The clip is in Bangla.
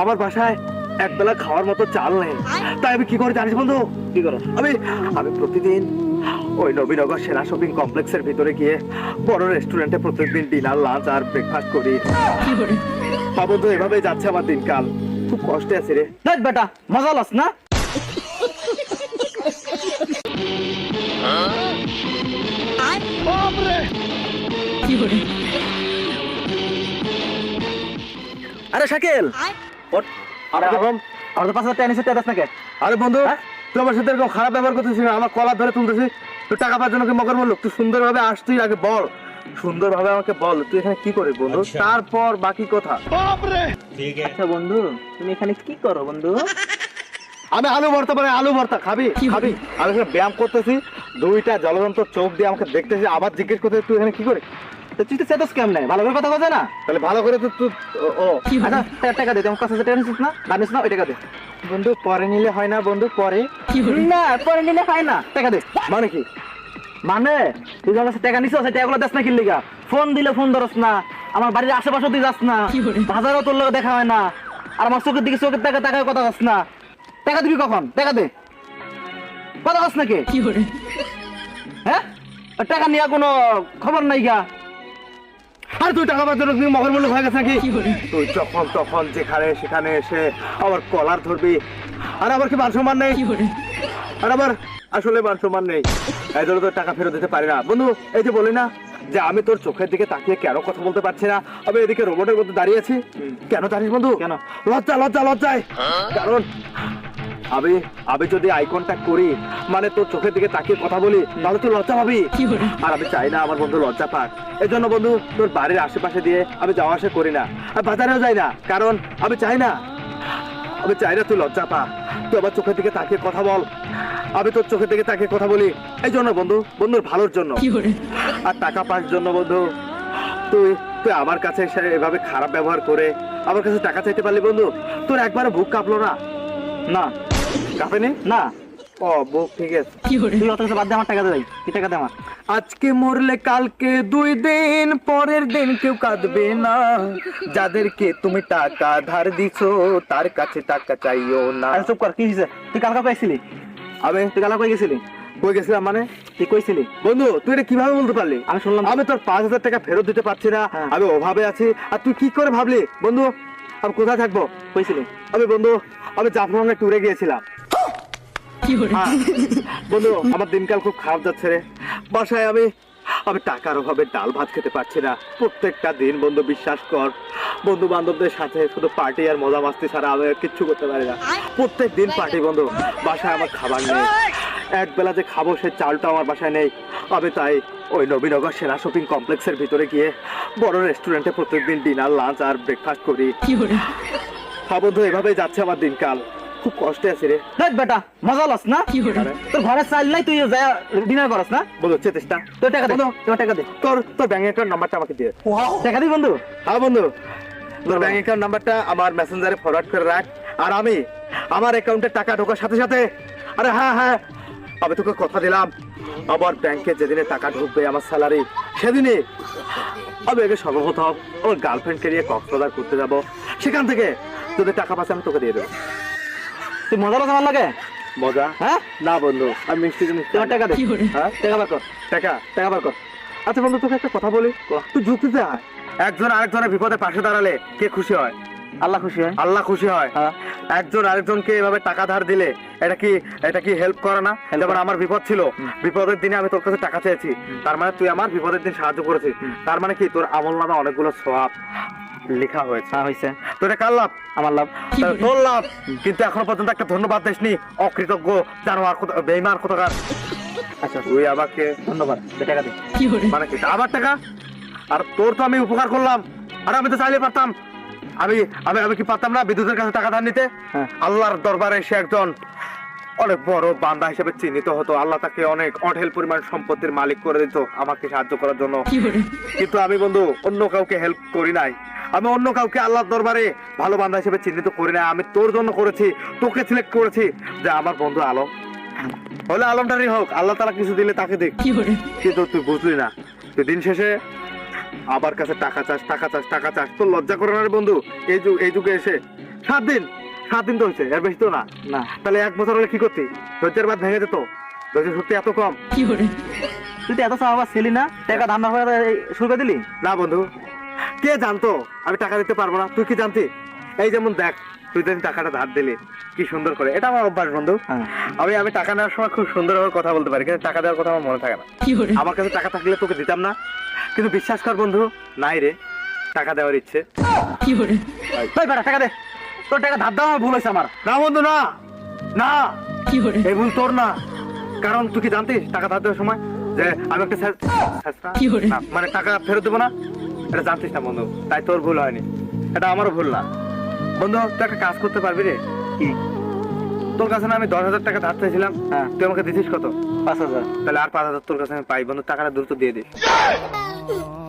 আমার বাসায় একবেলা খাওয়ার মতো চাল নেই। তাই আমি কি করে জানিস বন্ধু? কি করো? আমি আমি প্রতিদিন ওই নবীনগর সেনা শপিং কমপ্লেক্সের ভিতরে গিয়ে বড় রেস্টুরেন্টে প্রত্যেকদিন ডিনার লাঞ্চ আর ব্রেকফাস্ট করি। বন্ধু এভাবে যাচ্ছে আমার দিনকাল। খুব কষ্টে আছে রে। দেখ বেটা মজা লস না? আরে শাকিল! আরে আমার তো পাঁচ হাজার টাকা নিচে টাকা নাকি? আরে বন্ধু হ্যাঁ? তুই আমার সাথে এরকম খারাপ ব্যবহার করতেছিস না, আমার কলার ধরে তুলতেছিস। তুই টাকা পাওয়ার জন্য কি মগর বলল তুই সুন্দরভাবে আসতুই আগে বল। সুন্দরভাবে আমাকে বল তুই এখানে কি করিস বন্ধু? তারপর বাকি কথা। আচ্ছা বন্ধু তুমি এখানে কি করো বন্ধু? আমি আলু ভর্তা মানে আলু ভর্তা। খাবি? খাবি? আমি এখানে ব্যায়াম করতেছি দুইটা জলযন্ত্র চোখ দিয়ে আমাকে দেখতেছি আবার জিজ্ঞেস করতে তুই এখানে কি করিস? তো তুই তো সেটাস কেমন নাই ভালো করে কথা বলছে না? তাহলে ভালো করে তুই তুই ও- ও। আচ্ছা টাকা- টাকা দে তোমার কাছে টাকা নিছিস না। জানিস না ওই টাকা দে। বন্ধু পরে নিলে হয় না বন্ধু পরে। না পরে নিলে হয় না। টাকা দে। মানে কি? মানে? তুই যখন টাকা নিছ সেই টাকাগুলো দেখ না কিনলিগা ফোন দিলে ফোন ধরস না। আমার বাড়ির আশেপাশে তুই যাস না। বাজারও তোর লোক দেখা হয় না। আর আমার চোখের দিকে চোখের টাকা টাকা কথা যাস না। টাকা দিবি কখন? টাকা দে। কথা যাস নাকি হ্যাঁ? টাকা নিয়ে কোনো খবর নাই গা। আর তুই টাকা তুমি মগর মূল্য হয়ে গেছে নাকি? তুই যখন তখন যেখানে সেখানে এসে আবার কলার ধরবি। আর আবার কি মান সম্মান নেই? আর আবার আসলে মান সম্মান নেই। এই জন্য তোর টাকা ফেরত দিতে পারি না। বন্ধু এই যে বলি না যে আমি তোর চোখের দিকে তাকিয়ে কেন কথা বলতে পারছি না আমি এদিকে রোবটের মধ্যে দাঁড়িয়ে আছি। কেন জানিস বন্ধু? কেন? লজ্জা লজ্জা লজ্জায়। কারণ আমি আমি যদি আই কন্ট্যাক্ট করি মানে তোর চোখের দিকে তাকিয়ে কথা বলি তাহলে তুই লজ্জা পাবি। আর আমি চাই না আমার বন্ধু লজ্জা পাক। এই জন্য বন্ধু তোর বাড়ির আশেপাশে দিয়ে আমি যাওয়া আসা করি না। আর বাজারেও যাই না কারণ আমি চাই না। আমি চাই না তুই লজ্জা পা তুই আমার চোখের দিকে তাকিয়ে কথা বল। আমি তোর চোখের দিকে তাকিয়ে কথা বলি। এই জন্য বন্ধু বন্ধুর ভালোর জন্য। আর টাকা পাওয়ার জন্য বন্ধু তুই তুই আমার কাছে এভাবে খারাপ ব্যবহার করে আমার কাছে টাকা চাইতে পারলি বন্ধু? তোর একবারে বুক কাঁপলো না? না। কাঁপেনি না। ও বুক ঠিক আছে। তুই অত কিছু বাদ দে আমার টাকা দে ভাই। কি টাকা দে আমার। আজকে মরলে কালকে দুই দিন পরের দিন কেউ কাঁদবে না। যাদেরকে তুমি টাকা ধার দিছো তার কাছে টাকা চাইও না। আরে চুপ কর কি হয়েছে? তুই কালকা কইছিলি আমি তুই কালকা কই গেছিলি? কই গেছিলাম মানে? তুই কইছিলি? বন্ধু তুই এটা কীভাবে বলতে পারলি? আমি শুনলাম আমি তোর পাঁচ হাজার টাকা ফেরত দিতে পারছি না। হ্যাঁ। আমি অভাবে আছি। আর তুই কি করে ভাবলি? বন্ধু আমি কোথায় থাকব? কইছিলি। আমি বন্ধু আমি জাফরঙ্গে ট্যুরে গিয়েছিলাম। হ্যাঁ। বন্ধু আমার দিনকাল খুব খারাপ যাচ্ছে রে। বাসায় আমি আমি টাকার অভাবে ডাল ভাত খেতে পারছি না। প্রত্যেকটা দিন বন্ধু বিশ্বাস কর বন্ধু বান্ধবদের সাথে শুধু পার্টি আর মজা মাস্তি ছাড়া আমি আর কিচ্ছু করতে পারি না। প্রত্যেক দিন পার্টি বন্ধু বাসায় আমার খাবার নেই। এক বেলা যে খাব সে চালটা আমার বাসায় নেই। আমি তাই ওই নবীনগর সেরা শপিং কমপ্লেক্সের ভিতরে গিয়ে বড় রেস্টুরেন্টে প্রত্যেকদিন ডিনার লাঞ্চ আর ব্রেকফাস্ট করি। হ্যাঁ বন্ধু এভাবেই যাচ্ছে আমার দিনকাল। খুব কষ্টে আছি রে। দেখ বেটা মজা লস না? তোর ঘরে চাল নাই তুই যা ডিনার করস না? বন্ধু তোর টাকা দে তোর টাকা দে। তোর তোর ব্যাংক অ্যাকাউন্ট নাম্বারটা আমাকে দিয়ে। টাকা দি বন্ধু। হ্যাঁ বন্ধু। তোর ব্যাংক অ্যাকাউন্ট নাম্বারটা আমার মেসেঞ্জারে ফরওয়ার্ড করে রাখ। আর আমি আমার অ্যাকাউন্টে টাকা ঢোকার সাথে সাথে আরে হ্যাঁ হ্যাঁ আমি তোকে কথা দিলাম। আমার ব্যাংকে যেদিনে টাকা ঢুকবে আমার স্যালারি সেদিনই আমি আগে সর্বপ্রথম আমার গার্লফ্রেন্ডকে নিয়ে কক্সবাজার করতে যাব। সেখান থেকে যদি টাকা পাচ্ছে আমি তোকে দিয়ে দেবো। তুই মজা আমার লাগে? মজা? হ্যাঁ? না বন্ধু আমি মিষ্টি জিনিস তোমার টাকা দে। হ্যাঁ? টাকা বার কর। টাকা? টাকা বার কর। আচ্ছা বন্ধু তোকে একটা কথা বলি। তুই যুক্তিতে আয় একজন আরেকজনের বিপদে পাশে দাঁড়ালে কে খুশি হয়? আল্লাহ খুশি হয়। আল্লাহ খুশি হয়। হ্যাঁ। একজন আরেকজনকে এভাবে টাকা ধার দিলে এটা কি এটা কি হেল্প করে না? যেমন আমার বিপদ ছিল। বিপদের দিনে আমি তোর কাছে টাকা চেয়েছি। তার মানে তুই আমার বিপদের দিন সাহায্য করেছিস। তার মানে কি তোর আমল নামে অনেকগুলো সওয়াব লেখা হয়েছে। হ্যাঁ হইছে তোর এটা কার লাভ? আমার লাভ। তোর লাভ। কিন্তু এখনও পর্যন্ত একটা ধন্যবাদ দেসনি। অকৃতজ্ঞ জানোয়ার বেইমান কোথাকার। আচ্ছা তুই আমাকে ধন্যবাদ। টাকা দে। মানে কি আবার টাকা? আর তোর তো আমি উপকার করলাম। আর আমি তো চাইলে পারতাম। আমি আমি আমি কি পারতাম না বিদ্যুতের কাছে টাকা ধার নিতে? হ্যাঁ। আল্লাহর দরবারে সে একজন অনেক বড় বান্দা হিসেবে চিহ্নিত হতো। আল্লাহ তাকে অনেক অঢেল পরিমাণ সম্পত্তির মালিক করে দিত আমাকে সাহায্য করার জন্য। কিন্তু আমি বন্ধু অন্য কাউকে হেল্প করি নাই। আমি অন্য কাউকে আল্লাহর দরবারে ভালো বান্দা হিসেবে চিহ্নিত করি নাই আমি তোর জন্য করেছি তোকে সিলেক্ট করেছি। যে আমার বন্ধু আলম। হলে আলমটারই হোক আল্লাহ তারা কিছু দিলে তাকে দেখ কিন্তু তুই বুঝলি না তুই দিন শেষে আবার কাছে টাকা চাস টাকা চাস টাকা চাস। তোর লজ্জা করে না রে বন্ধু? এই যুগ এই যুগে এসে সাত দিন সাত দিন তো হয়েছে এর বেশি তো না। না। তাহলে এক বছর হলে কি করতি? ধৈর্যের বাদ ভেঙে যেত। ধৈর্য সত্যি এত কম। তুই তো এত সাহস ছিলি না? টাকা ধান্দা করে শুরু করে দিলি? না বন্ধু। কে জানতো? আমি টাকা দিতে পারব না। তুই কি জানতি? এই যেমন দেখ তুই তো টাকাটা ধার দিলি কি সুন্দর করে। এটা আমার অভ্যাস বন্ধু। হ্যাঁ। আমি আমি টাকা নেওয়ার সময় খুব সুন্দরভাবে কথা বলতে পারি কিন্তু টাকা দেওয়ার কথা আমার মনে থাকে না। আমার কাছে টাকা থাকলে তোকে দিতাম না। কিন্তু বিশ্বাস কর বন্ধু নাই রে। টাকা দেওয়ার ইচ্ছে। তুই বেটা টাকা দে। তোর টাকা ধার দেওয়া ভুল হয়েছে আমার। না বন্ধু না। না। কি করে এই ভুল তোর না। কারণ তুই কি জানতিস টাকা ধার দেওয়ার সময়? যে আমি একটা কি করে? মানে টাকা ফেরত দেবো না। এটা জানতিস না বন্ধু তাই তোর ভুল হয়নি। এটা আমারও ভুল না। বন্ধু তুই একটা কাজ করতে পারবি রে? কি? তোর কাছে না আমি দশ হাজার টাকা ধার চাইছিলাম হ্যাঁ। তুই আমাকে দিছিস কত? পাঁচ হাজার। তাহলে আর পাঁচ হাজার তোর কাছে আমি পাই বন্ধু টাকাটা দ্রুত দিয়ে দিস